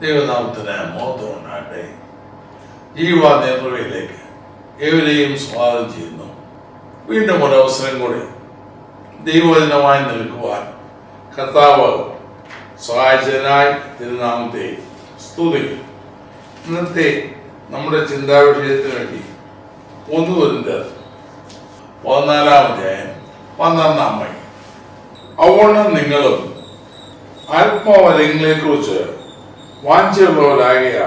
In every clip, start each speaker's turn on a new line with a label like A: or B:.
A: ദൈവനാമത്തിന് മോഹത്വം ഉണ്ടാകട്ടെ ഏവരെയും സ്വാഗതം ചെയ്യുന്നു. വീണ്ടും ഒരു അവസരം കൂടി ദൈവവചനമായി നിൽക്കുവാൻ കർത്താവ് സഹായിച്ചതിനായി തിരുനാമത്തെ സ്തുതിക്കും ഇന്നത്തെ നമ്മുടെ ചിന്താ വിഷയത്തിന് വേണ്ടി ഒന്ന് വരുന്നത് പതിനാലാമത്തെ പന്ത്രണ്ടാം അതുകൊണ്ട് നിങ്ങളും ആത്മാവരങ്ങളെ കുറിച്ച് വാഞ്ചുള്ളവരാകിയ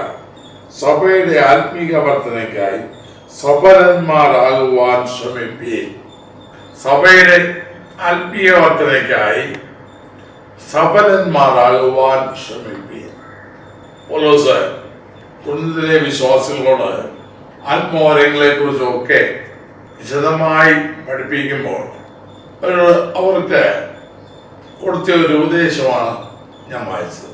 A: സഭയുടെ ആത്മീക വർധനയ്ക്കായി സഫലന്മാരാകുവാൻ ശ്രമിപ്പീൻ സഭയുടെ ആത്മീയ വർധനയ്ക്കായി സഫലന്മാരാകുവാൻ ശ്രമിപ്പീൻ പോലോസ് കുടുംബത്തിലെ വിശ്വാസികളോട് ആത്മവരങ്ങളെ കുറിച്ചൊക്കെ വിശദമായി പഠിപ്പിക്കുമ്പോൾ അവർക്ക് കൊടുത്ത ഒരു ഉപദേശമാണ് ഞാൻ വായിച്ചത്.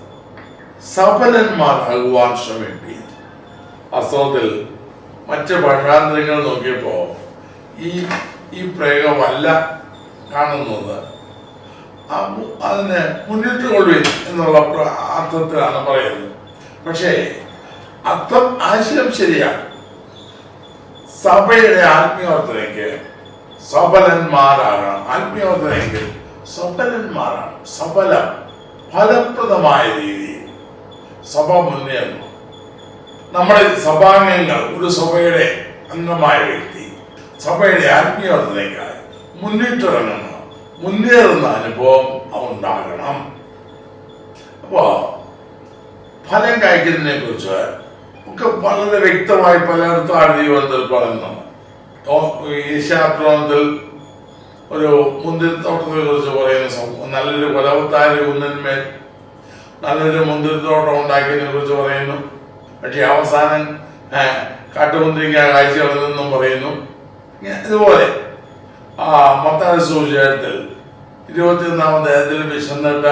A: സഫലന്മാരാകുവാൻ ശ്രമിപ്പീൻ വാസ്തവത്തിൽ മറ്റ് ഭാഷാന്തരങ്ങൾ നോക്കിയപ്പോൾ ഈ ഈ പ്രയോഗമല്ല കാണുന്നത്. അതിനെ മുന്നിട്ട് കൊള്ളുവിൻ എന്നുള്ള അർത്ഥത്തിലാണ് പറയുന്നത്. പക്ഷേ അർത്ഥം ആശയം ശരിയാണ്. സഭയുടെ ആത്മീയവർത്തനയ്ക്ക് സഫലന്മാരാകണം ആത്മീയവർത്തനയ്ക്ക് സഫലന്മാരാണ് സഫലം ഫലപ്രദമായ രീതിയിൽ സഭ മുന്നേറുന്നു നമ്മുടെ സഭാംഗങ്ങൾ ഒരു സഭയുടെ അംഗമായ വ്യക്തി സഭയുടെ ആത്മീയവർത്തനയ്ക്കായി മുന്നിട്ടിറങ്ങുന്ന മുന്നേറുന്ന അനുഭവം ഉണ്ടാകണം അപ്പോ ഫലം കായ്ക്കുന്നതിനെ കുറിച്ച് ഒക്കെ വളരെ വ്യക്തമായി പലയിടത്തും ആഴ്ചയിൽ പറയുന്നു. ഏഷ്യാക്രമത്തിൽ ഒരു മുന്തിരിത്തോട്ടത്തെ കുറിച്ച് പറയുന്ന നല്ലൊരു ഫലവത്തായ കുന്നിന്മേൽ നല്ലൊരു മുന്തിരിത്തോട്ടം ഉണ്ടാക്കിയതിനെ കുറിച്ച് പറയുന്നു. പക്ഷെ അവസാനം കാട്ടുമുന്തിരിക്ക കാഴ്ച കളഞ്ഞെന്നും പറയുന്നു. ഇതുപോലെ. ആ മത്തായ സുവിശേഷത്തിൽ ഇരുപത്തിയൊന്നാമത് അദ്ദേഹത്തിൽ വിശന്നിട്ട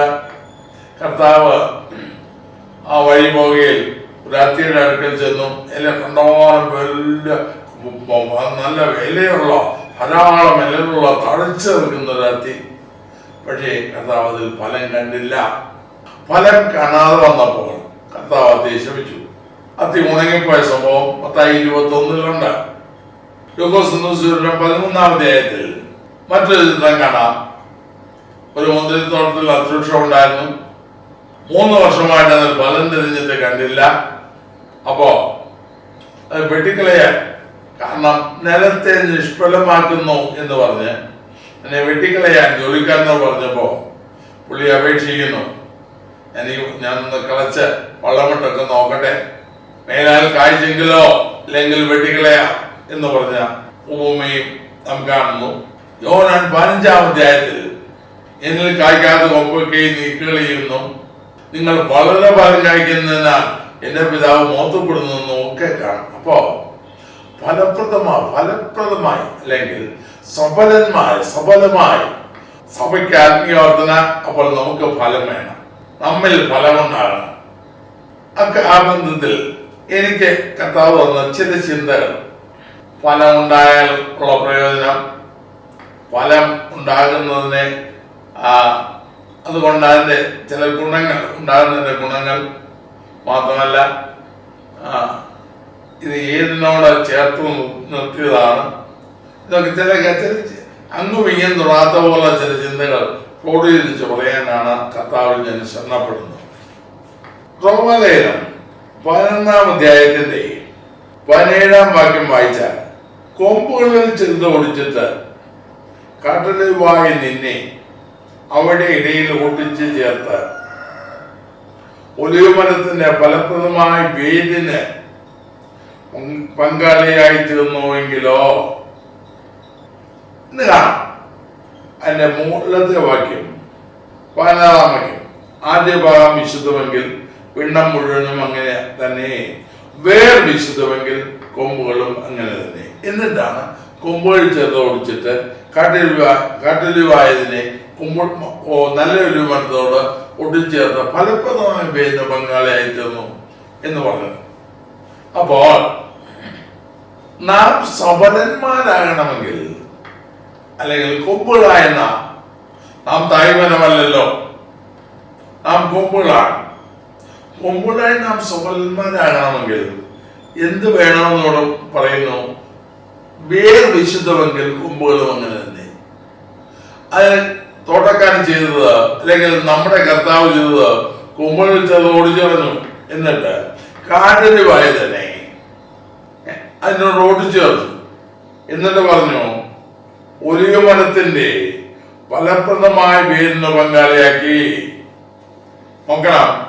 A: കർത്താവ് ആ വഴി പോകുകയിൽ അത്തിയുടെ അടുക്കൽ ചെന്നു എല്ലാം കണ്ടോളം വലിയ നല്ല വിലയുള്ള ധാരാളം വിലയുള്ള തഴച്ചു നിൽക്കുന്ന ഒരു അത്തി പക്ഷേ കർത്താവ് അതിൽ ഫലം കണ്ടില്ല. ഫലം കാണാതെ വന്നപ്പോൾ കർത്താവ് അധ്യക്ഷമിച്ചു അത്തി അതി ഉണങ്ങിപ്പോയ സംഭവം പത്തായി ഇരുപത്തി ഒന്നിലുണ്ട് യോഗോസുരം പതിമൂന്നാം അധ്യായത്തിൽ മറ്റൊരു ചിത്രം കാണാം. ഒരു മുന്തിരിത്തോട്ടത്തിൽ അന്തരീക്ഷം ഉണ്ടായിരുന്നു. മൂന്ന് വർഷമായിട്ട് അതിൽ ഫലം തിരിഞ്ഞിട്ട് കണ്ടില്ല. അപ്പോ അത് വെട്ടിക്കളയാൻ കാരണം നിലത്തെ നിഷ്ഫലമാക്കുന്നു എന്ന് പറഞ്ഞ് എന്നെ വെട്ടിക്കളയാൻ ജോലിക്കാരനോട് പറഞ്ഞപ്പോ പുള്ളി അപേക്ഷിക്കുന്നു. എനിക്ക് ഞാനൊന്ന് കളച്ച് വള്ളമിട്ടൊക്കെ നോക്കട്ടെ. മേലാൽ കാഴ്ചെങ്കിലോ അല്ലെങ്കിൽ വെട്ടിക്കളയാം എന്ന് പറഞ്ഞ ഉപമയും നാം കാണുന്നു. യോനാൻ പതിനഞ്ചാം അധ്യായത്തിൽ എന്നിൽ കായ്ക്കാതെ കൊമ്പൊക്കെയും നീക്കുകയും നിങ്ങൾ വളരെ ഫലം കായ്ക്കുന്നതിനാൽ എന്റെ പിതാവ് മോത്തപ്പെടുന്നു ഒക്കെ കാണും. അപ്പോ ഫലപ്രദമായി ഫലപ്രദമായി അല്ലെങ്കിൽ സഫലന്മായി സഫലമായി സഭയ്ക്ക് ആത്മീയവർത്തന അപ്പോൾ നമുക്ക് ഫലം വേണം. നമ്മിൽ ഫലമുണ്ടാകണം. ഒക്കെ ആ ബന്ധത്തിൽ എനിക്ക് കർത്താവ് തന്ന ചില ചിന്തകൾ. ഫലം ഉണ്ടായാൽ ഉള്ള പ്രയോജനം. ഫലം ഉണ്ടാകുന്നതിനെ അതുകൊണ്ട് അതിന്റെ ചില ഗുണങ്ങൾ ഉണ്ടാകുന്നതിന്റെ ഗുണങ്ങൾ മാത്രമല്ല ഇത് ഏതിനോട് ചേർത്ത് നിർ- നിർത്തിയതാണ്. ഇതൊക്കെ ചില അങ്ങും ഇങ്ങനെ തൊടാത്ത പോലെ ചില ചിന്തകൾ ക്രോഡീകരിച്ച് പറയാനാണ് കർത്താവിൽ ഞാൻ ശരണപ്പെടുന്നത്. റോമലേഖനം പതിനൊന്നാം അധ്യായത്തിന്റെ പതിനേഴാം വാക്യം വായിച്ചാൽ കൊമ്പുകളിൽ ചെറുത് ഓടിച്ചിട്ട് കാട്ടിലുവായി നിന്നെ അവിടെ ഇടയിൽ ഒട്ടിച്ചു ചേർത്ത് ഒലിവുമരത്തിന്റെ ഫലപ്രദമായ വേദിന് പങ്ക് പങ്കാളിയായി തീർന്നുവെങ്കിലോ കാണാം. അതിന്റെ മൂലത്തെ വാക്യം പതിനാറാം വാക്യം. ആദ്യ ഭാഗം വിശുദ്ധമെങ്കിൽ പിണ്ണം മുഴുവനും അങ്ങനെ തന്നെ. വേർ വിശുദ്ധമെങ്കിൽ കൊമ്പുകളും അങ്ങനെ തന്നെ. എന്നിട്ടാണ് കൊമ്പുകൾ ചേർത്ത് ഓടിച്ചിട്ട് കാട്ടിൽ കാട്ടിലുവായതിനെ കൊമ്പ് ഓ നല്ല ഒരു മരത്തോട് ഒട്ടിച്ചേർത്ത് ഫലപ്രദമായി പെയ്യുന്ന ബംഗാളിയായി തീർന്നു എന്ന് പറഞ്ഞു. അപ്പോൾ നാം സഫലന്മാരാകണമെങ്കിൽ അല്ലെങ്കിൽ കൊമ്പുകളായ നാം. നാം തായ്മനമല്ലല്ലോ. നാം കൊമ്പുകളാണ്. കൊമ്പുകളായി നാം സഫലന്മാരാകണമെങ്കിൽ എന്ത് വേണമെന്നോട് പറയുന്നു? വേർ വിശുദ്ധമെങ്കിൽ കൊമ്പുകളും അങ്ങനെ തന്നെ. അതിന് തോട്ടക്കാരൻ ചെയ്തത് അല്ലെങ്കിൽ നമ്മുടെ കർത്താവ് ചെയ്തത് കൊമ്പുകളിൽ ചെറുത് ഓടിച്ചു എന്നിട്ട് കാട്ടിന് വായ തന്നെ അതിനോട് ഓടിച്ചു എന്നിട്ട് പറഞ്ഞു ഒലിവ് മരത്തിന്റെ ഫലപ്രദമായ വേരിന് പങ്കാളിയാക്കി. നോക്കണം.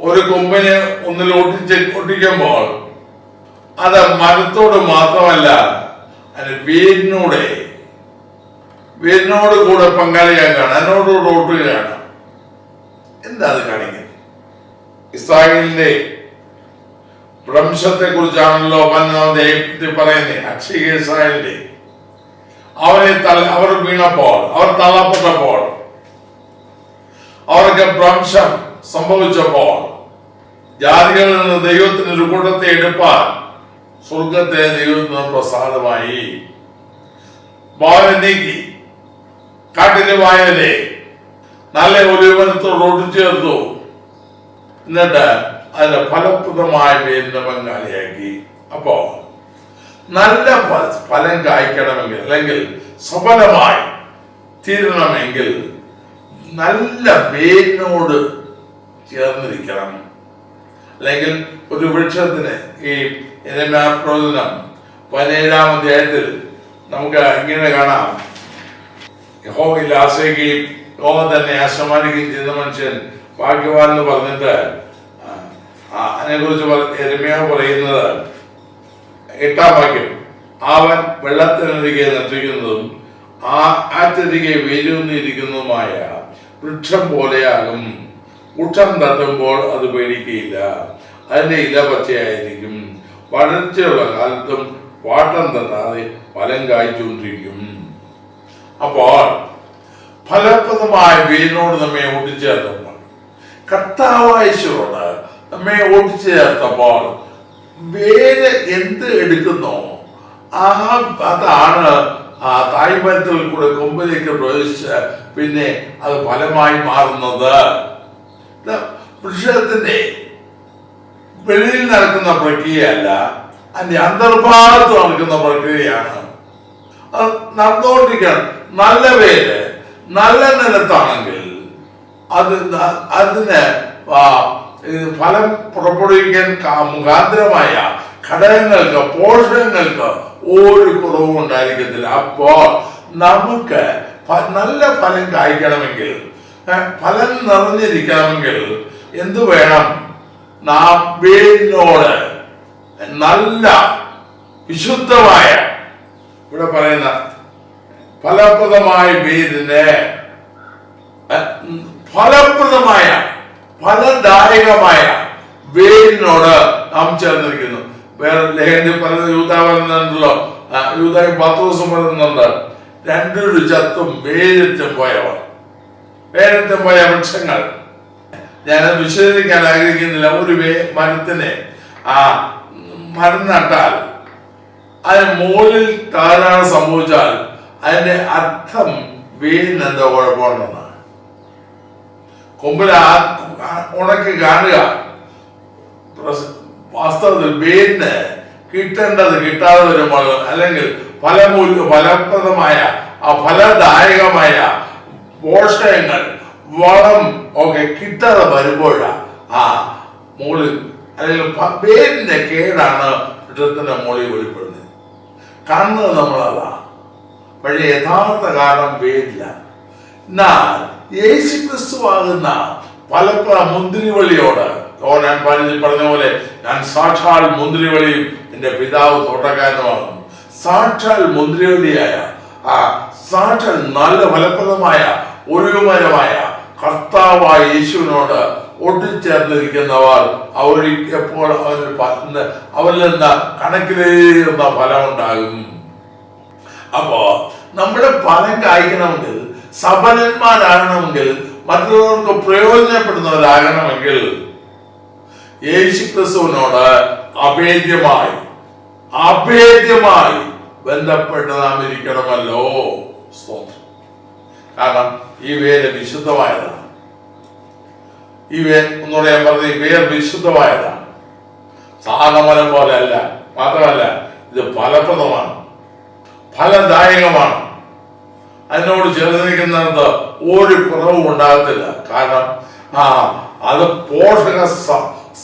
A: ഒരു കൊമ്പിനെ ഒന്നിൽ ഒട്ടിച്ച് ഒട്ടിക്കുമ്പോൾ അത് മരത്തോട് മാത്രമല്ല അതിന് വേരിനൂടെ വേരിനോട് കൂടെ പങ്കാളിയാക്കാണ് അതിനോടുകൂടെ ഓട്ടുകയാണ് എന്താ അത് കാണിക്കുന്നത്? ഇസ്രായേലിന്റെ ഭ്രംശത്തെ കുറിച്ചാണല്ലോ പറയുന്നത്. അക്ഷയ ഇസ്രായേലിന്റെ അവരെ തല അവർ വീണപ്പോൾ അവർ തള്ളപ്പെട്ടപ്പോൾ അവർക്ക് ഭ്രംശം സംഭവിച്ചപ്പോൾ ജാതികളിൽ നിന്ന് ദൈവത്തിന് ഒരു കൂട്ടത്തെ എടുപ്പാൻ സ്വർഗത്തെ ദൈവത്തിന് പ്രസാദമായി. വായ നീക്കി കാട്ടിലെ വായനെ നല്ല ഒലിവനത്തോട് ഒട്ടിച്ചേർത്തു എന്നിട്ട് അതിന്റെ ഫലപ്രദമായ പേരിന്റെ പങ്കാളിയാക്കി അപ്പോ നല്ല ഫലം കായ്ക്കണമെങ്കിൽ അല്ലെങ്കിൽ സഫലമായി തീരണമെങ്കിൽ നല്ല വേരിനോട് ചേർന്നിരിക്കണം. അല്ലെങ്കിൽ ഒരു വൃക്ഷത്തിന് ഈ പ്രവചനം പതിനേഴാം അധ്യായത്തിൽ നമുക്ക് ഇങ്ങനെ കാണാം. യഹോയിൽ ആശ്രയിക്കുകയും യഹോവ തന്നെ ആശ്രമാനിക്കുകയും ചെയ്ത മനുഷ്യൻ ഭാഗ്യവാൻ എന്ന് പറഞ്ഞിട്ട് അതിനെ കുറിച്ച് എരമ്യാവ് പറയുന്നത് എട്ടാം വാക്യം. അവൻ വെള്ളത്തിനരികെ നട്ടിരിക്കുന്നതും ആ ആറ്റരികെ വേരൂന്നിരിക്കുന്നതുമായ വൃക്ഷം പോലെയാകും. വൃക്ഷം തട്ടുമ്പോൾ അത് പേടിക്കുകയില്ല അതിന്റെ ഇല പച്ചയായിരിക്കും. വരൾച്ചയുള്ള കാലത്തും വാട്ടം തട്ടാതെ ഫലം കായ്ച്ചുകൊണ്ടിരിക്കും. അപ്പോൾ ഫലപ്രദമായ വീടിനോട് നമ്മെ ഒട്ടിച്ചേർത്തപ്പോൾ കർത്താവായശോട് നമ്മെ ഒട്ടിച്ചേർത്തപ്പോൾ വേര് എന്ത് എടുക്കുന്നോ ആ അതാണ് തായ്മരത്തിൽ കൂടെ കൊമ്പിലേക്ക് പ്രവേശിച്ച് പിന്നെ അത് ഫലമായി മാറുന്നത്. വൃക്ഷത്തിന്റെ വെളിയിൽ നടക്കുന്ന പ്രക്രിയയല്ല അതിന്റെ അന്തർഭാഗത്ത് നടക്കുന്ന പ്രക്രിയയാണ്. അത് നടന്നുകൊണ്ടിരിക്കണം നല്ല പേര് നല്ല നിലത്താണെങ്കിൽ അത് അതിന് ഫലം പുറപ്പെടുവിക്കാൻ മുഖാന്തരമായ ഘടകങ്ങൾക്ക് പോഷകങ്ങൾക്ക് ഒരു കുറവും ഉണ്ടായിരിക്കത്തില്ല. അപ്പോൾ നമുക്ക് നല്ല ഫലം കായ്ക്കണമെങ്കിൽ ഫലം നിറഞ്ഞിരിക്കണമെങ്കിൽ എന്തു വേണം? നാം നല്ല വിശുദ്ധമായ ഇവിടെ പറയുന്ന ഫലപ്രദമായ അഹ് ഫലപ്രദമായ ഫലദായകമായ വേരിനോട് നാം ചേർന്നിരിക്കുന്നു. വേറെ ലേഖനത്തിൽ പറയുന്നത് യൂത പറയുന്നുണ്ടല്ലോ യൂതായും പത്ത് ദിവസം പറയുന്നുണ്ട് രണ്ടു ചത്തും വേരത്തും പോയവർ. വേരത്തും പോയ വൃക്ഷങ്ങൾ. ഞാനത് വിശദീകരിക്കാൻ ആഗ്രഹിക്കുന്നില്ല. ഒരു വേ മരത്തിനെ ആ മരം നട്ടാൽ അതിന് മുകളിൽ താഴാണ് സംഭവിച്ചാൽ അതിന്റെ അർത്ഥം വേരിന് എന്തോ കുഴപ്പമുണ്ടെന്നാണ് കൊമ്പിൽ ഉണക്കി കാണുക. വാസ്തവത്തിൽ വേരിന് കിട്ടേണ്ടത് കിട്ടാതെ വരുമ്പോൾ അല്ലെങ്കിൽ ഫലമൂല്യ ഫലപ്രദമായ ആ ഫലദായകമായ പോഷകങ്ങൾ വളം ഒക്കെ കിട്ടാതെ വരുമ്പോഴാ ആ മുകളിൽ അല്ലെങ്കിൽ വേരിന്റെ കേടാണ് വൃക്ഷത്തിന്റെ മുകളിൽ വെളിപ്പെടുന്നത്. കാണുന്നത് നമ്മളതാ. പക്ഷേ യഥാർത്ഥ കാരണം വേരില്ല എന്നാൽ യേശു ക്രിസ്തുവാകുന്ന പലപ്പ മുന്തിരിവള്ളിയോട് ഞാൻ പറഞ്ഞ പോലെ ഞാൻ സാക്ഷാൽ മുന്തിരിവള്ളിയും എന്റെ പിതാവ് തോട്ടക്കാരനുമാകുന്നു സാക്ഷാൽ മുന്തിരിവള്ളിയായ ആ സാക്ഷാൽ നല്ല ഫലപ്രദമായ ഒഴിവുമരമായ കർത്താവായ യേശുവിനോട് ഒട്ടിച്ചേർന്നിരിക്കുന്നവർ അവർക്ക് എപ്പോൾ അവരിൽ അവരിൽ നിന്ന് കണക്കിലേറുന്ന ഫലമുണ്ടാകും. അപ്പോ നമ്മുടെ ഫലം കായ്ക്കണമെങ്കിൽ സഫലന്മാരാകണമെങ്കിൽ മറ്റുള്ളവർക്ക് പ്രയോജനപ്പെടുന്നവരാകണമെങ്കിൽ യേശു ക്രിസ്തുവിനോട് അഭേദ്യമായി അഭേദ്യമായി ബന്ധപ്പെട്ട് നാം ഇരിക്കണമല്ലോ സ്തോത്രം. കാരണം ഈ വേര് വിശുദ്ധമായതാണ്. ഈ വേ ഒന്നുകൂടെ ഞാൻ പറഞ്ഞത് ഈ വേർ വിശുദ്ധമായതാണ്. സാധനമലം പോലെ അല്ല മാത്രമല്ല ഇത് ഫലപ്രദമാണ് ഫലദായകമാണ്. അതിനോട് ചേർന്ന് ഒരു കുറവും ഉണ്ടാകത്തില്ല. കാരണം ആ അത് പോഷക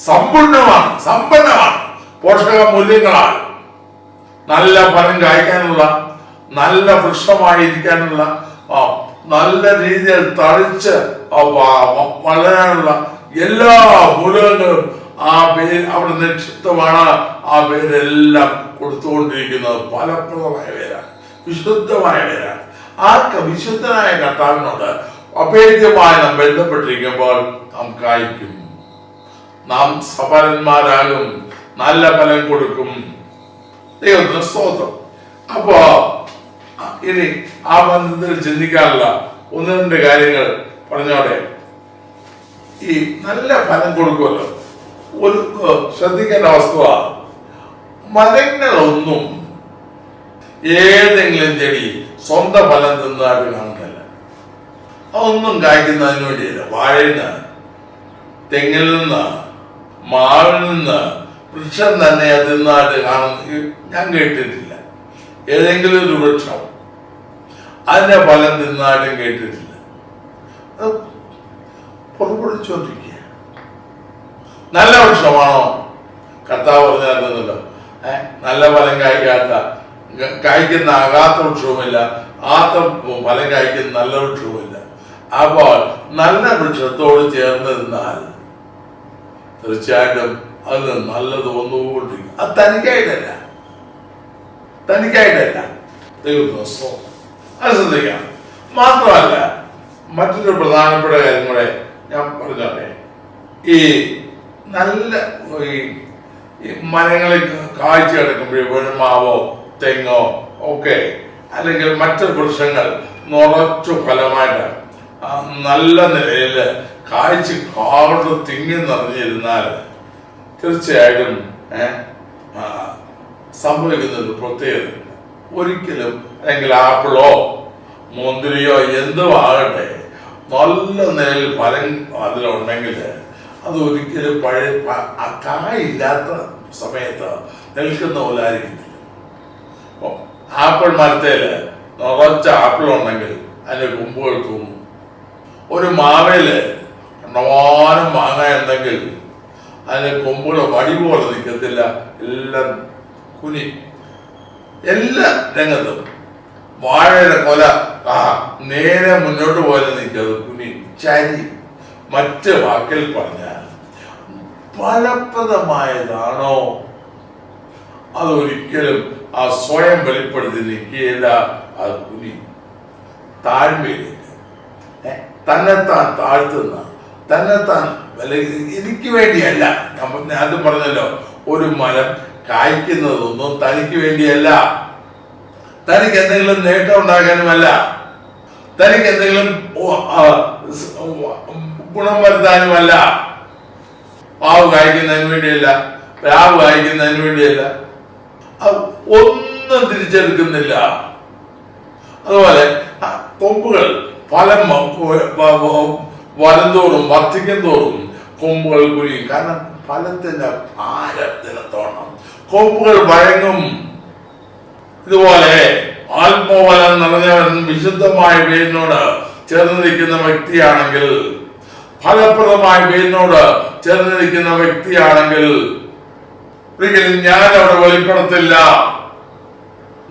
A: സമ്പൂർണമാണ് സമ്പന്നമാണ് പോഷക മൂല്യങ്ങളാണ് നല്ല ഫലം കായ്ക്കാനുള്ള നല്ല വൃക്ഷമായിരിക്കാനുള്ള നല്ല രീതിയിൽ തളിച്ച് വളരാനുള്ള എല്ലാ മൂലകങ്ങളും ആ പേര് അവിടെ നിക്ഷിപ്തമാണ് ആ പേരെല്ലാം കൊടുത്തുകൊണ്ടിരിക്കുന്നത് ഫലപ്രദമായ പേരാണ് വിശുദ്ധമായ പേരാണ് ആർക്ക് വിശുദ്ധനായ കർത്താവിനോട് അഭേദ്യമായി നാം ബന്ധപ്പെട്ടിരിക്കുമ്പോൾ നാം കായ്ക്കും. നാം സഫലന്മാരാകും നല്ല ഫലം കൊടുക്കും. ദൈവത്തിന് സ്തോത്രം. അപ്പോ ആ, ഇനി ആ ബന്ധത്തിൽ ചിന്തിക്കാനുള്ള ഒന്ന് രണ്ട് കാര്യങ്ങൾ പറഞ്ഞോടെ. ഈ നല്ല ഫലം കൊടുക്കുമല്ലോ. ഒരു ശ്രദ്ധിക്കേണ്ട വസ്തുവ മരങ്ങളൊന്നും ഏതെങ്കിലും ചെടി സ്വന്തം ഫലം തിന്നതായിട്ട് കാണുന്നില്ല അതൊന്നും കായ്ക്കുന്നതിന് വേണ്ടിയല്ല. വാഴയിൽ നിന്ന് തെങ്ങിൽ നിന്ന് മാവിൽ നിന്ന് വൃക്ഷം തന്നെ അത് തിന്നതായിട്ട് കാണുന്ന ഞാൻ കേട്ടിട്ടില്ല. ഏതെങ്കിലും ഒരു വൃക്ഷം അതിന്റെ ഫലം തിന്നാലും കേട്ടിട്ടില്ല. അത് നല്ല വൃക്ഷമാണോ? കർത്താവ് പറഞ്ഞാൽ നല്ല ഫലം കായ്ക്കാത്ത കായ്ക്കുന്ന ആകാത്ത വൃക്ഷവുമില്ല ആത്ത ഫലം കായ്ക്കുന്ന നല്ല വൃക്ഷവുമില്ല അപ്പോൾ നല്ല വൃക്ഷത്തോട് ചേർന്നിരുന്നാൽ തീർച്ചയായിട്ടും അത് നല്ലത് വന്നുകൊണ്ടിരിക്കും. അത് തനിക്കായിട്ടല്ല. തനിക്കായിട്ടല്ല. ദൈവദിവസം. അത് ശ്രദ്ധിക്കാം. മാത്രമല്ല മറ്റൊരു പ്രധാനപ്പെട്ട കാര്യം കൂടെ ഞാൻ പറഞ്ഞോട്ടെ. ഈ നല്ല ഈ മരങ്ങളിൽ കാഴ്ച കിടക്കുമ്പോഴേ വെണ്ണമാവോ തെങ്ങോ? ഒക്കെ അല്ലെങ്കിൽ മറ്റു വൃക്ഷങ്ങൾ നിറച്ചു ഫലമായിട്ട് നല്ല നിലയിൽ കാഴ്ച കാട് തിങ്ങി നിറഞ്ഞിരുന്നാൽ തീർച്ചയായിട്ടും സംഭവിക്കുന്ന ഒരു പ്രത്യേകത. ഒരിക്കലും അല്ലെങ്കിൽ ആപ്പിളോ മുന്തിരിയോ എന്തും ആകട്ടെ നല്ല നിലയിൽ ഫലം അതിലുണ്ടെങ്കിൽ അത് ഒരിക്കലും പഴയ കായില്ലാത്ത സമയത്ത് നിൽക്കുന്ന പോലെ ആയിരിക്കത്തില്ല ഓ, ആപ്പിൾ മരത്തിൽ നിറച്ച ആപ്പിൾ ഉണ്ടെങ്കിൽ അതിന്റെ കൊമ്പുകൾ തൂങ്ങും. ഒരു മാവേൽ കണ്ടമാനം മാങ്ങ ഉണ്ടെങ്കിൽ അതിന്റെ കൊമ്പുകൾ വടി പോലെ നിൽക്കത്തില്ല എല്ലാം കുനി. എല്ലാ രംഗത്തും. വാഴയുടെ കൊല. ആ നേരെ മുന്നോട്ട് പോലെ നിൽക്കുന്നത് കുനി. ചരി. മറ്റ് വാക്കിൽ പറഞ്ഞാൽ ഫലപ്രദമായതാണോ? അതൊരിക്കലും ആ സ്വയം വെളിപ്പെടുത്തി നിൽക്കുകയില്ല അത് കുനി. താഴ്മയിലേക്ക്. തന്നെത്താൻ താഴ്ത്തുന്ന തന്നെത്താൻ അല്ലെങ്കിൽ എനിക്ക് വേണ്ടിയല്ല. ആദ്യം പറഞ്ഞല്ലോ ഒരു മരം കായ്ക്കുന്നതൊന്നും തനിക്ക് വേണ്ടിയല്ല. തനിക്ക് എന്തെങ്കിലും നേട്ടം ഉണ്ടാക്കാനുമല്ല. തനിക്ക് എന്തെങ്കിലും ഗുണം വരുത്താനുമല്ല. പാവ് കായ്ക്കുന്നതിന് വേണ്ടിയല്ല. രാവ് കായ്ക്കുന്നതിന് വേണ്ടിയല്ല. അത് ഒന്നും തിരിച്ചെടുക്കുന്നില്ല. അതുപോലെ കൊമ്പുകൾ ഫലം വരന്തോറും വർദ്ധിക്കും തോറും കൊമ്പുകൾ കുഴിയും. കാരണം ഫലത്തിന്റെ ഭാരം നിലത്തോണം. കൊമ്പുകൾ വഴങ്ങും. ഇതുപോലെ ആത്മഫലം നിറഞ്ഞവൻ വിശുദ്ധമായ വീടിനോട് ചേർന്ന് നിൽക്കുന്ന വ്യക്തിയാണെങ്കിൽ ഫലപ്രദമായ വീടിനോട് ചേർന്ന് നിൽക്കുന്ന വ്യക്തിയാണെങ്കിൽ ഒരിക്കലും ഞാൻ അവിടെ വെളിപ്പെടുത്തില്ല.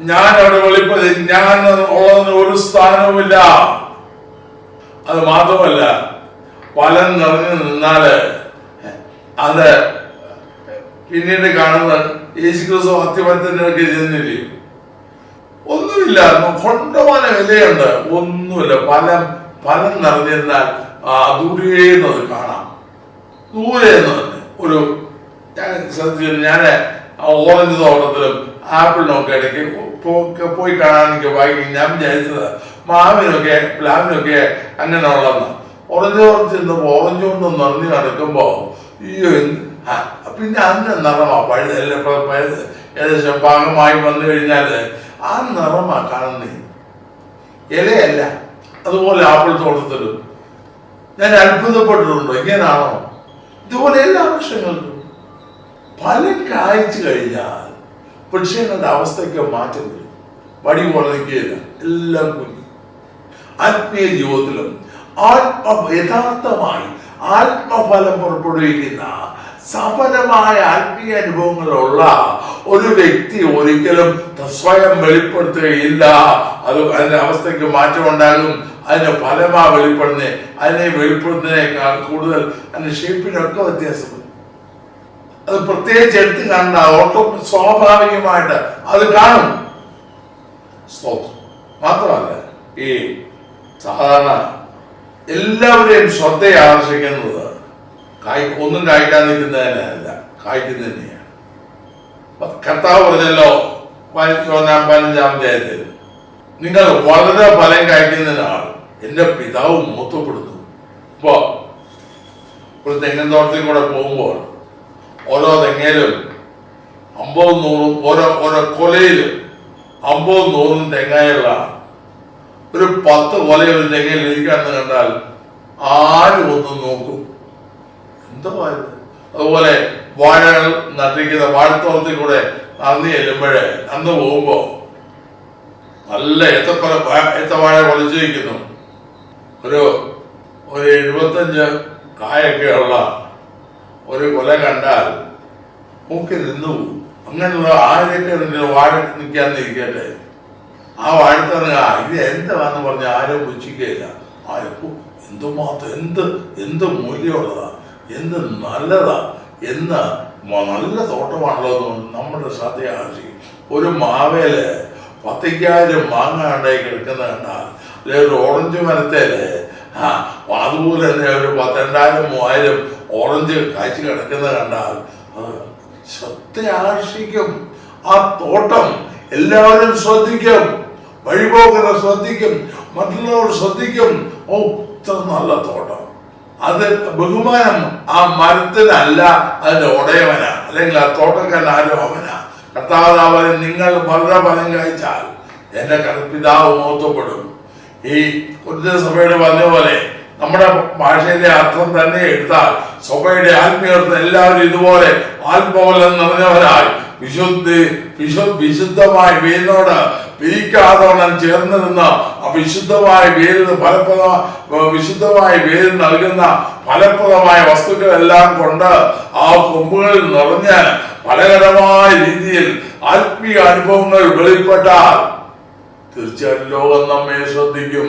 A: ഞാൻ അവിടെ വെളിപ്പെടുത്തി ഞാൻ ഉള്ളതിന് ഒരു സ്ഥാനവുമില്ല. അത് മാത്രമല്ല ഫലം നിറഞ്ഞു നിന്നാൽ അത് പിന്നീട് കാണുന്ന യേശുക്രിസ്തു അത്യപരത്തിനൊക്കെ ചെന്നില്ലേ? ഒന്നുമില്ല കൊണ്ടുപോകാൻ വിലയുണ്ട് ഒന്നുമില്ല ഫലം ഫലം നിറഞ്ഞിരുന്നാൽ ദൂരേന്നത് കാണാം. ദൂരെ ഒരു ഞാൻ ശ്രദ്ധിച്ചു ഞാൻ ഓറഞ്ച് തോട്ടത്തിലും ആപ്പിളിനൊക്കെ ഇടയ്ക്ക് പോയി കാണാൻ എനിക്ക് വാങ്ങി ഞാൻ വിചാരിച്ചത് മാവിനൊക്കെ പ്ലാവിനൊക്കെ അങ്ങനെ ഉള്ളതെന്ന് ഓറഞ്ച് ഓറഞ്ച് ചെന്നപ്പോൾ ഓറഞ്ച് കൊണ്ട് നിറഞ്ഞു നടക്കുമ്പോൾ അയ്യോ പിന്നെ അന്ന് നിറമാ. പഴുത പഴുത് ഏകദേശം പാകമായി വന്നു കഴിഞ്ഞാൽ ആ നിറമാ കാണുന്നേ. ഇലയല്ല. അതുപോലെ ആപ്പിൾ തോട്ടത്തിലും. ഞാൻ അത്ഭുതപ്പെട്ടിട്ടുണ്ടോ. ഇങ്ങനാണോ? ഇതുപോലെ എല്ലാ വർഷങ്ങളിലും ഫലം കായ്ച്ചു കഴിഞ്ഞാൽ വൃക്ഷങ്ങളുടെ അവസ്ഥയ്ക്ക് മാറ്റം വരും. വടി വളർന്നിക്കുകയില്ല എല്ലാം കുഞ്ഞു. ആത്മീയ ജീവിതത്തിലും ആത്മ യഥാർത്ഥമായി ആത്മഫലം പുറപ്പെടുവിക്കുന്ന സഫലമായ ആത്മീയ അനുഭവങ്ങളുള്ള ഒരു വ്യക്തി ഒരിക്കലും സ്വയം വെളിപ്പെടുത്തുകയില്ല. അത് അതിന്റെ അവസ്ഥയ്ക്ക് മാറ്റം ഉണ്ടാകും. അതിന്റെ ഫലമാ വെളിപ്പെടുന്നത്. അതിനെ വെളിപ്പെടുന്നതിനേക്കാൾ കൂടുതൽ അതിന്റെ ഷേപ്പിനൊക്കെ വ്യത്യാസം അത് പ്രത്യേകിച്ച് എടുത്ത് കാണണ്ട ഓട്ടോ സ്വാഭാവികമായിട്ട് അത് കാണും. മാത്രമല്ല ഈ സാധാരണ എല്ലാവരെയും ശ്രദ്ധയെ ആകർഷിക്കുന്നത് കായ് ഒന്നും കായ്ക്കാൻ നിൽക്കുന്നതിനല്ല കായ്ക്കുന്നതിനെയാണ് കർത്താവ് പറഞ്ഞല്ലോ പതിനൊന്നാം പതിനഞ്ചാം അധ്യായത്തിൽ നിങ്ങൾ വളരെ ഫലം കായ്ക്കുന്നതിനാൾ എന്റെ പിതാവ് മൂത്തപ്പെടുന്നു ഇപ്പോ ഒരു തെങ്ങിൻ തോട്ടത്തിൽ കൂടെ പോകുമ്പോൾ ഓരോ തെങ്ങയിലും അമ്പതും നൂറും ഓരോ ഓരോ കൊലയിൽ അമ്പതും നൂറും തെങ്ങായുള്ള ഒരു പത്ത് കൊല ഒരു തെങ്ങയിൽ ഇരിക്കാന്ന് കണ്ടാൽ ആരും ഒന്നും നോക്കും. എന്തോ അതുപോലെ വാഴകൾ നട്ടിരിക്കുന്ന വാഴത്തോളത്തിൽ കൂടെ നന്ദി ചെല്ലുമ്പോഴേ അന്ന് പോകുമ്പോ നല്ല എത്ര ഏത്തവാഴ കൊലച്ചു വയ്ക്കുന്നു. ഒരു ഒരു എഴുപത്തഞ്ച് കായൊക്കെ ഉള്ള ഒരു കൊല കണ്ടാൽ മൂക്കി നിന്നു അങ്ങനെ അങ്ങനെയുള്ള ആരൊക്കെ വാഴത്ത് വാഴ നിൽക്കാന്നിരിക്കട്ടെ ആ വാഴത്തറ ഇത് എന്താന്ന് പറഞ്ഞ ആരും പുച്ഛിക്കുകയില്ല. ആർക്കും എന്തുമാത്രം എന്ത് എന്ത് മൂല്യമുള്ളതാ? എന്ത് നല്ലതാ? എന്ന് നല്ല തോട്ടമാണല്ലോ എന്ന് നമ്മുടെ ആശി ഒരു മാവേൽ പത്തിക്കായിരം മാങ്ങ ഉണ്ടായി കിടക്കുന്ന കണ്ടാൽ അല്ലെ ഒരു ഓറഞ്ച് മരത്തേൽ ആ അതുപോലെ തന്നെ ഒരു പന്ത്രണ്ടായിരം മൂവായിരം ഓറഞ്ച് കാഴ്ച കിടക്കുന്നത് കണ്ടാൽ അത് ശ്രദ്ധ ആകർഷിക്കും ആ തോട്ടം എല്ലാവരും ശ്രദ്ധിക്കും. വഴിപോക്കരെ ശ്രദ്ധിക്കും. മറ്റുള്ളവർ ശ്രദ്ധിക്കും. ഓ ഇത്ര നല്ല തോട്ടം. അത് ബഹുമാനം ആ മരത്തിനല്ല അതിന്റെ ഉടയവനാ. അല്ലെങ്കിൽ ആ തോട്ടക്കാരൻ ആരും അവനാ. കർത്താവ് നിങ്ങൾ വളരെ ഫലം കഴിച്ചാൽ എന്റെ പിതാവ് മോത്തപ്പെടും. ഈ കുറച്ച് സഭയുടെ പറഞ്ഞ പോലെ നമ്മുടെ ഭാഷയിലെ അർത്ഥം തന്നെ എടുത്താൽ സഭയുടെ ആത്മീയർത്ഥം എല്ലാവരും ഇതുപോലെ ആത്മബലം നിറഞ്ഞവരായി. വിശുദ്ധി വിശു വിശുദ്ധമായ വീലിനോട് പിരിക്കാതോണം ചേർന്ന് നിന്ന് ആ വിശുദ്ധമായ വേരിന് ഫലപ്രദ വിശുദ്ധമായ വേരിന് നൽകുന്ന ഫലപ്രദമായ വസ്തുക്കളെല്ലാം കൊണ്ട് ആ കൊമ്പുകളിൽ നിറഞ്ഞ് ഫലകരമായ രീതിയിൽ ആത്മീയ അനുഭവങ്ങൾ വെളിപ്പെട്ടാൽ തീർച്ചയായും ലോകം നമ്മെ ശ്രദ്ധിക്കും.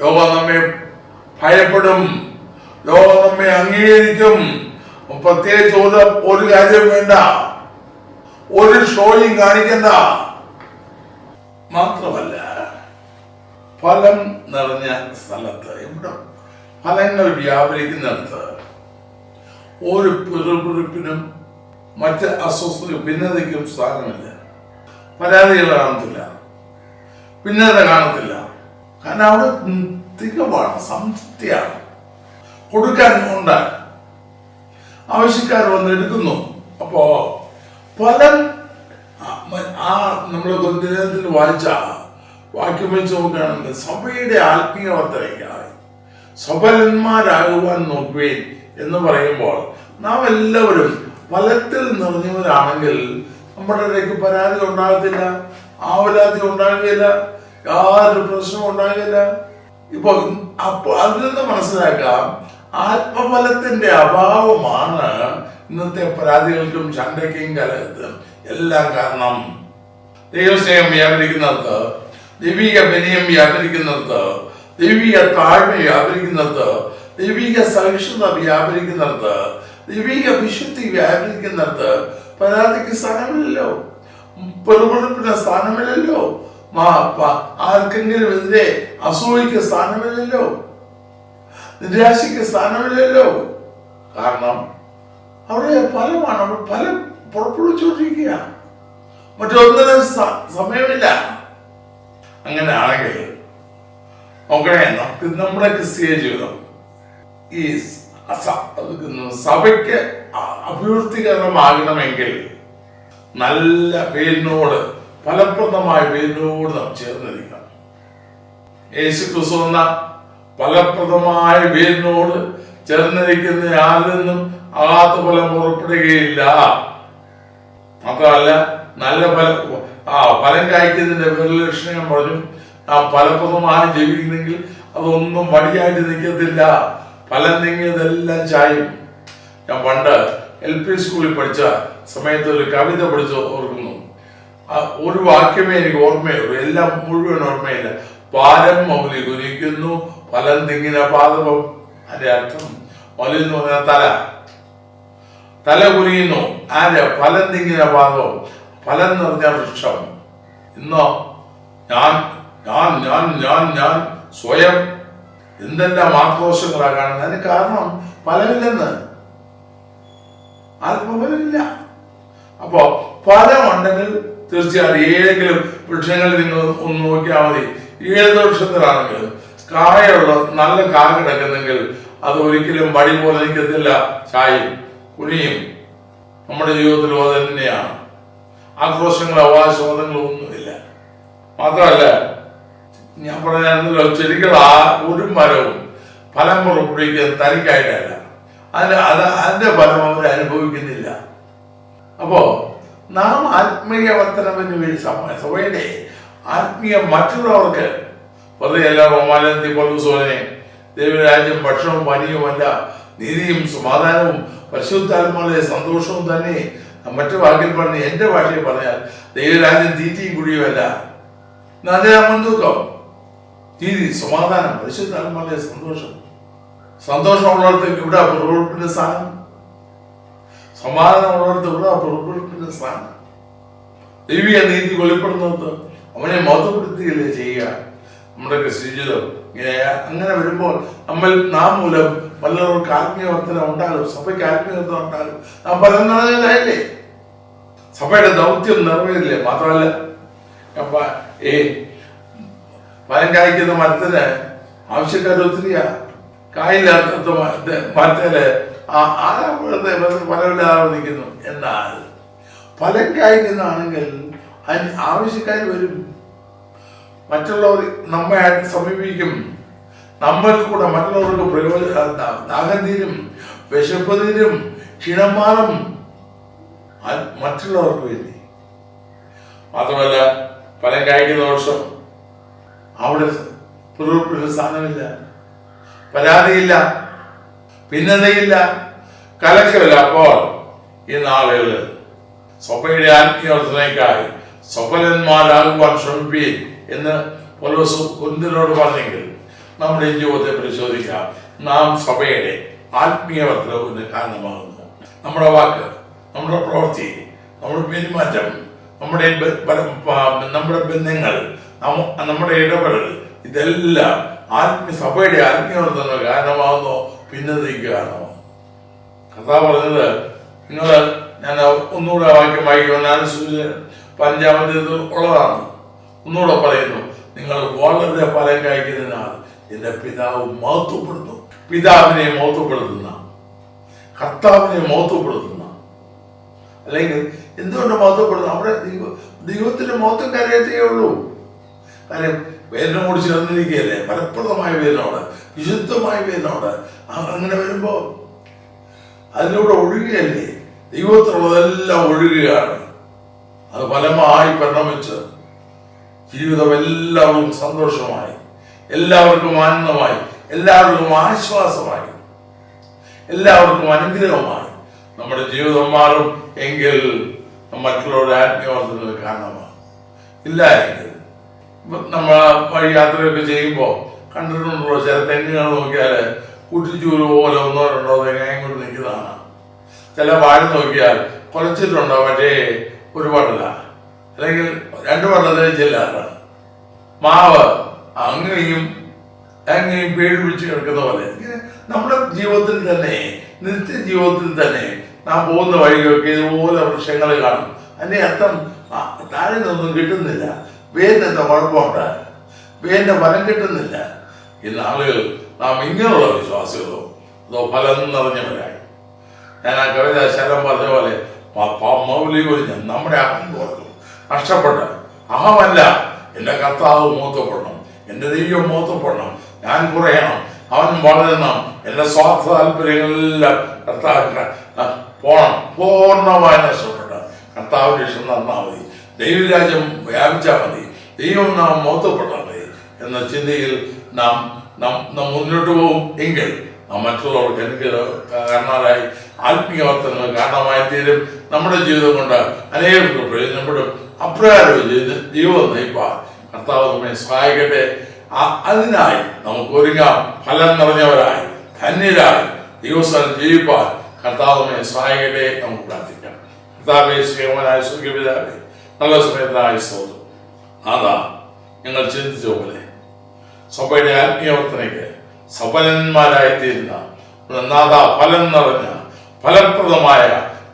A: ലോകം നമ്മെ ഭയപ്പെടും. ലോകം നമ്മെ അംഗീകരിക്കും. പ്രത്യേകിച്ച് ഒരു ഒരു കാര്യം വേണ്ട. ഒരു ഷോയും കാണിക്കണ്ട. മാത്രമല്ല ഫലം നിറഞ്ഞ സ്ഥലത്ത് എവിടെ? ഫലങ്ങൾ വ്യാപരിക്കുന്നിടത്ത്. ഒരു പിറുപിറുപ്പിനും മറ്റ് അസ്വസ്ഥ ഭിന്നതയ്ക്കും സ്ഥാനമില്ല പരാതികൾ കാണത്തില്ല. ഭിന്നത കാണത്തില്ല. കാരണം അവിടെ തികവാണ് സംതൃപ്തിയാണ്. കൊടുക്കാൻ ഉണ്ട്. ആവശ്യക്കാർ വന്ന് എടുക്കുന്നു. അപ്പോ ഫലം ആ- നമ്മൾ ദിനത്തിൽ വായിച്ച വാക്യം വെച്ച് നോക്കുകയാണെങ്കിൽ സഭയുടെ ആത്മീയ വർത്തനയ്ക്കായി സഫലന്മാരാകുവാൻ നോക്കുവേൻ എന്ന് പറയുമ്പോൾ നാം എല്ലാവരും ഫലത്തിൽ നിറഞ്ഞവരാണെങ്കിൽ നമ്മുടെ ഇടയ്ക്ക് പരാതി ഉണ്ടാകത്തില്ല ആവലാതി ഉണ്ടാകുകയില്ല. യാതൊരു പ്രശ്നവും ഉണ്ടാകില്ല. ഇപ്പൊ അപ്പൊ അതിൽ നിന്ന് മനസ്സിലാക്കാം ആത്മബലത്തിന്റെ അഭാവമാണ് ഇന്നത്തെ പരാതികൾക്കും ചണ്ടയ്ക്കും കലകത്തും എല്ലാം കാരണം. ദൈവസ്നേഹം വ്യാപരിക്കുന്നിടത്ത് ദൈവിക വിനയം വ്യാപരിക്കുന്നിടത്ത് ദൈവിക താഴ്മ വ്യാപരിക്കുന്നിടത്ത് ദൈവിക സഹിഷ്ണുത വ്യാപരിക്കുന്നിടത്ത് ദൈവിക വിശുദ്ധി വ്യാപരിക്കുന്നിടത്ത് പരാതിക്ക് സ്ഥാനമില്ലല്ലോ. പെറുപെടുപ്പിന് സ്ഥാനമില്ലല്ലോ. ആർക്കെങ്കിലും എതിരെ അസൂയക്ക് സ്ഥാനമില്ലല്ലോ? നിരാശയ്ക്ക് സ്ഥാനമില്ലല്ലോ? കാരണം അവിടെ ഫലമാണ് അവിടെ ഫലം പുറപ്പെടുവിച്ചുകൊണ്ടിരിക്കുക മറ്റൊന്നിനും സമയമില്ല. അങ്ങനെ ആണെങ്കിൽ നോക്കണേ നമുക്ക് നമ്മുടെ ക്രിസ്തീയ ജീവിതം ഈ സഭയ്ക്ക് അഭിവൃദ്ധികരണമാകണമെങ്കിൽ നല്ല വേരിനോട് ഫലപ്രദമായ വേരിനോട് നാം ചേർന്നിരിക്കണം യേശു ക്രിസ്തു എന്ന ഫലപ്രദമായ വേരിനോട് ചേർന്നിരിക്കുന്ന ആരിൽ നിന്നും അകാത്ത ഫലം പുറപ്പെടുകയില്ല. മാത്രമല്ല നല്ല ഫല ആ ഫലം കായ്ക്കുന്നതിന്റെ ലക്ഷണം ഞാൻ പറഞ്ഞു ആ ഫലപ്രദമായി ജീവിക്കുന്നെങ്കിൽ അതൊന്നും വടിയായിട്ട് നിൽക്കത്തില്ല. ഫലം നീങ്ങിയതെല്ലാം ചായും. ഞാൻ പണ്ട് എൽ പി സ്കൂളിൽ പഠിച്ച സമയത്ത് ഒരു കവിത പഠിച്ചു ഓർക്കുന്നു ഒരു വാക്യമേ എനിക്ക് ഓർമ്മയുള്ളൂ. എല്ലാം മുഴുവൻ ഓർമ്മയില്ല. പാരം മൗലി കുനിക്കുന്നു ഫലം തിങ്ങിന പാദപം. അതിന്റെ അർത്ഥം? മൗലി എന്ന് പറഞ്ഞ തല. തല കുനിയുന്നു. ആരെ? ഫലം തിങ്ങിന പാദവും ഫലം നിറഞ്ഞ വൃക്ഷം. ഇന്നോ? ഞാൻ ഞാൻ ഞാൻ ഞാൻ ഞാൻ സ്വയം എന്തെല്ലാം ആക്രോശങ്ങളാ കാണുന്നത്? അതിന് കാരണം ഫലമില്ലെന്ന് ആത്മഫലമില്ല അപ്പോ ഫലം ഉണ്ടെങ്കിൽ തീർച്ചയായും ഏതെങ്കിലും വൃക്ഷങ്ങളിൽ നിങ്ങൾ ഒന്ന് നോക്കിയാൽ മതി. ഏത് വൃക്ഷത്തിലാണെങ്കിലും കായുള്ള നല്ല കാ കിടക്കുന്നെങ്കിൽ അത് ഒരിക്കലും വടി പോലെ നിൽക്കത്തില്ല. ചായും കുനിയും നമ്മുടെ ജീവിതത്തിലും അത് തന്നെയാണ്. ആക്രോശങ്ങളോ അവകാശവാദങ്ങളോ ഒന്നുമില്ല. മാത്രമല്ല ഞാൻ പറഞ്ഞല്ലോ ചെടികൾ ആ ഒരു മരവും ഫലം പുറപ്പെടുവിക്കുന്നത് തനിക്കായിട്ടല്ല. അതിന് അത് അതിന്റെ ഫലം അവർ അനുഭവിക്കുന്നില്ല. അപ്പോ നാം ആത്മീയ വർത്തനം വേണ്ടി സഭയുടെ ആത്മീയ മറ്റുള്ളവർക്ക് വെറുതെ റോമാലയത്തിൽ പൗലോസോനെ ദൈവരാജ്യം ഭക്ഷണവും പാനീയവുമല്ല നീതിയും സമാധാനവും പരിശുദ്ധാത്മാവിലെ സന്തോഷവും തന്നെ മറ്റു വാക്കിൽ പറഞ്ഞ് എന്റെ ഭാഷയിൽ പറഞ്ഞാൽ ദൈവരാജ്യം തീറ്റയും കുഴിയുമല്ല നീതി സമാധാനം പരിശുദ്ധാത്മാവിലെ സന്തോഷം. സന്തോഷമുള്ളിടത്ത് ഇവിടെ പ്രവർത്തിക്കുന്ന സ്ഥാനം സമാധാനമുള്ളിടത്ത് ഇവിടെ പ്രവർത്തിക്കുന്ന സ്ഥാനം ദൈവിക നീതി വെളിപ്പെടുന്നത് അവനെ മതപ്പെടുത്തുകയല്ലേ ചെയ്യുക. നമ്മുടെ ശ്രീജിതം അങ്ങനെ വരുമ്പോൾ നമ്മൾ നാം മൂലം വല്ലവർക്ക് ആത്മീയവർത്തനം ഉണ്ടാകും. സഭയ്ക്ക് ആത്മീയവർത്തനം ഉണ്ടാകും. നാം ഫലം നിറഞ്ഞതായില്ലേ? സഭയുടെ ദൗത്യം നിറവേറില്ലേ മാത്രമല്ല ഈ ഫലം കായ്ക്കുന്ന മരത്തിന് ആവശ്യക്കാർ ഒത്തിരിയാ കായില്ലാത്ത മരത്തിന് ഫലമില്ലാതെ നിൽക്കുന്നു. എന്നാൽ പലക്കായി നിന്നാണെങ്കിൽ അതിന് ആവശ്യക്കാർ വരും. മറ്റുള്ളവർ നമ്മെ സമീപിക്കും. നമ്മളിൽ കൂടെ മറ്റുള്ളവർക്ക് പ്രയോജന ദാഹം തീരും വിശപ്പ് തീരും മറ്റുള്ളവർക്ക് വേണ്ടി. മാത്രമല്ല പല കായിക ദോഷം അവിടെ പുറപ്പെടുന്ന സ്ഥാനമില്ല പരാതിയില്ല. ഭിന്നതയില്ല കലക്കമില്ല അപ്പോൾ. ഈ നാളുകൾ സ്വപ്നയുടെ ആത്മീയവർദ്ധനയ്ക്കായി സ്വപ്നന്മാരാകുവാൻ ശ്രമിപ്പീൻ എന്ന് പോലോസ് കുന്തിനോട് പറഞ്ഞെങ്കിൽ നമ്മുടെ ജീവിതത്തെ പരിശോധിക്കാം. നാം സഭയുടെ ആത്മീയവർദ്ധനവിന് കാരണമാകുന്നു. നമ്മുടെ വാക്ക് നമ്മുടെ പ്രവൃത്തി നമ്മുടെ പെരുമാറ്റം നമ്മുടെ നമ്മുടെ ബന്ധങ്ങൾ നമ്മ- നമ്മുടെ ഇടപെടൽ ഇതെല്ലാം ആത്മീയ സഭയുടെ ആത്മീയവർദ്ധന കാരണമാകുന്നോ. ഭിന്നതയ്ക്ക് കഥാ പറഞ്ഞത് നിങ്ങൾ ഞാൻ ഒന്നുകൂടെ വാക്യം വായിക്കുമ്പോൾ ഞാൻ പഞ്ചാമത്തെ ഉള്ളതാണ്. ഒന്നുകൂടെ പറയുന്നു നിങ്ങൾ വളരെ ഫലം കഴിക്കുന്നതിനാൽ എന്റെ പിതാവ് മഹത്വപ്പെടുന്നു. പിതാവിനെ മഹത്വപ്പെടുത്തുന്ന കർത്താവിനെ മഹത്വപ്പെടുത്തുന്ന. അല്ലെങ്കിൽ എന്തുകൊണ്ട് മഹത്വപ്പെടുന്നു? അവിടെ ദൈവ- ദൈവത്തിന്റെ മഹത്വം കരയത്തേ ഉള്ളൂ. കാര്യം വേദന കൂടി ചേർന്നിരിക്കുകയല്ലേ? ഫലപ്രദമായ വേദനോട് വിശുദ്ധമായ വേദനോട് അങ്ങനെ വരുമ്പോ അതിലൂടെ ഒഴുകുകയല്ലേ ദൈവത്തിലുള്ളതെല്ലാം ഒഴുകുകയാണ്. അത് ഫലമായി പരിണമിച്ച് ജീവിതം എല്ലാവർക്കും സന്തോഷമായി എല്ലാവർക്കും ആനന്ദമായി എല്ലാവർക്കും ആശ്വാസമായി എല്ലാവർക്കും അനുഗ്രഹമായി നമ്മുടെ ജീവിതം മാറും എങ്കിൽ മറ്റുള്ളവരുടെ ആത്മീയവർദ്ധന കാരണമാണ് ഇല്ല എങ്കിൽ നമ്മൾ വഴി യാത്രയൊക്കെ ചെയ്യുമ്പോൾ കണ്ടിട്ടുണ്ടല്ലോ ചില തെങ്ങുകൾ നോക്കിയാൽ കുറ്റിച്ചൂര് പോലെ ഒന്നോ രണ്ടോ തേങ്ങയും കൊണ്ട് നിൽക്കുന്നതാണ്. ചില വാഴ നോക്കിയാൽ കുറച്ചിട്ടുണ്ടോ പക്ഷേ ഒരു അല്ലെങ്കിൽ രണ്ട് പടലത്തിന് ചെല്ലാറാണ് മാവ്. അങ്ങനെയും അങ്ങനെയും പേടി പിടിച്ച് കിടക്കുന്ന പോലെ. ഇങ്ങനെ നമ്മുടെ ജീവിതത്തിൽ തന്നെ നിത്യ ജീവിതത്തിൽ തന്നെ നാം പോകുന്ന വഴികളൊക്കെ ഇതുപോലെ വൃക്ഷങ്ങൾ കാണും. അതിന്റെ അർത്ഥം താഴെ നിന്നൊന്നും കിട്ടുന്നില്ല. വേരിന് എന്താ കുഴപ്പമുണ്ട് വേരിന്റെ ഫലം കിട്ടുന്നില്ല. ഇന്ന് ആളുകൾ നാം ഇങ്ങനെയുള്ള വിശ്വാസികളോ അതോ ഫലം നിറഞ്ഞവരായി. ഞാൻ ആ കവിത ശരം പറഞ്ഞ പോലെ പ- പ- മൗലി ഒഴിഞ്ഞ് നമ്മുടെ അഹം നഷ്ടപ്പെട്ട അഹമല്ല. എന്റെ കർത്താവ് മൂത്തപ്പെടണം. എന്റെ ദൈവം മൂത്തപ്പെടണം. ഞാൻ കുറയണം. അവൻ വളരണം. എന്റെ സ്വാർത്ഥ താല്പര്യങ്ങളെല്ലാം കർത്താവ് പോണം. പൂർണമായി നഷ്ടപ്പെട്ട കർത്താവിന്റെ ഇഷ്ടം നടന്നാൽ മതി. ദൈവരാജ്യം വ്യാപിച്ചാൽ മതി. ദൈവം നാം മൂത്തപ്പെട്ടാൽ മതി എന്ന ചിന്തയിൽ നാം നാം മുന്നോട്ട് പോകും. എങ്കിൽ നാം മറ്റുള്ളവർക്ക് എനിക്ക് കാരണമായി ആത്മീയവർത്തങ്ങൾ കാരണമായി തീരും. നമ്മുടെ ജീവിതം കൊണ്ട് അനേകർക്ക് പ്രയോജനപ്പെടും. അപ്രകാരം ചെയ്ത് ജീവിതം നയിപ്പാൻ കർത്താവ് നമ്മെ സഹായിക്കട്ടെ. അതിനായി നമുക്ക് ഒരുങ്ങാം. ഫലം നിറഞ്ഞവരായി ധന്യരായി ദിവസം ജീവിപ്പാൻ കർത്താവ് നമ്മെ സഹായിക്കട്ടെ നമുക്ക് പ്രാർത്ഥിക്കാം. കർത്താവെ ശ്രീമനായ സുഖപിതാവേ നല്ല സമയത്തായ സ്തോത്രം. അതാ ഞങ്ങൾ ചിന്തിച്ച പോലെ സഭയുടെ ആത്മീയവർത്തനയ്ക്ക് സഫലന്മാരായിത്തീരുന്ന തീരുന്ന നാഥ ഫലം നിറഞ്ഞ ഫലപ്രദമായ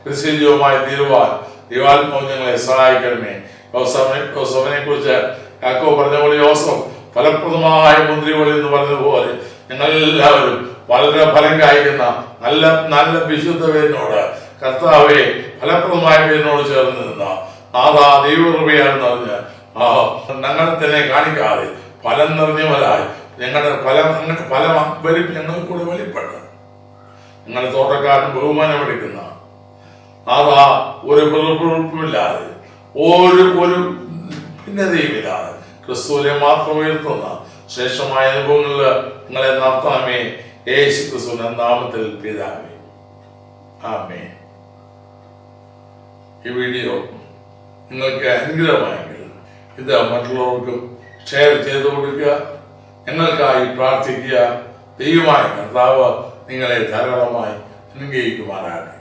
A: ക്രിസ്ത്യജീവമായി തീരുവാൻ ദൈവാത്മാവ് ഞങ്ങളെ സഹായിക്കണമേ. യോസഫനെ കുറിച്ച് യാക്കോ പറഞ്ഞ പോലെ യോസഫ് ഫലപ്രദമായ മുന്തിരിവളി എന്ന് പറഞ്ഞതുപോലെ ഞങ്ങൾ എല്ലാവരും വളരെ ഫലം കായ്ക്കുന്ന നല്ല നല്ല വിശുദ്ധ പേരിനോട് കർത്താവെ ഫലപ്രദമായ പേരിനോട് ചേർന്ന് നിന്ന നാഥാ ദൈവകൃപയാണെന്ന് പറഞ്ഞ് ഞങ്ങളെ തന്നെ കാണിക്കാതെ ഫലം നിറഞ്ഞവരായി. ഞങ്ങളുടെ ഫലം ഞങ്ങളുടെ ഫലം വരും ഞങ്ങൾ കൂടെ വെളിപ്പെട്ട് ഞങ്ങളുടെ തോട്ടക്കാരൻ ബഹുമാനമെടുക്കുന്ന അതാ ഒരു പിറപ്പുമില്ലാതെ ഒരു ഒരു ഭിന്നതയുമില്ലാതെ ക്രിസ്തുവിനെ മാത്രം ഉയർത്തുന്ന ശ്രേഷ്ഠമായ അനുഭവങ്ങളിൽ നിങ്ങളെ നടത്താമേ. യേശു ക്രിസ്തുവിന്റെ നാമത്തിൽ പിതാമേ ആമേ ഈ വീഡിയോ നിങ്ങൾക്ക് അനുഗ്രഹമായെങ്കിൽ ഇത് മറ്റുള്ളവർക്കും ഷെയർ ചെയ്തു കൊടുക്കുക ഞങ്ങൾക്കായി പ്രാർത്ഥിക്കുക. ദൈവമായ കർത്താവ് നിങ്ങളെ ധാരാളമായി അനുഗ്രഹിക്കുമാറാകട്ടെ.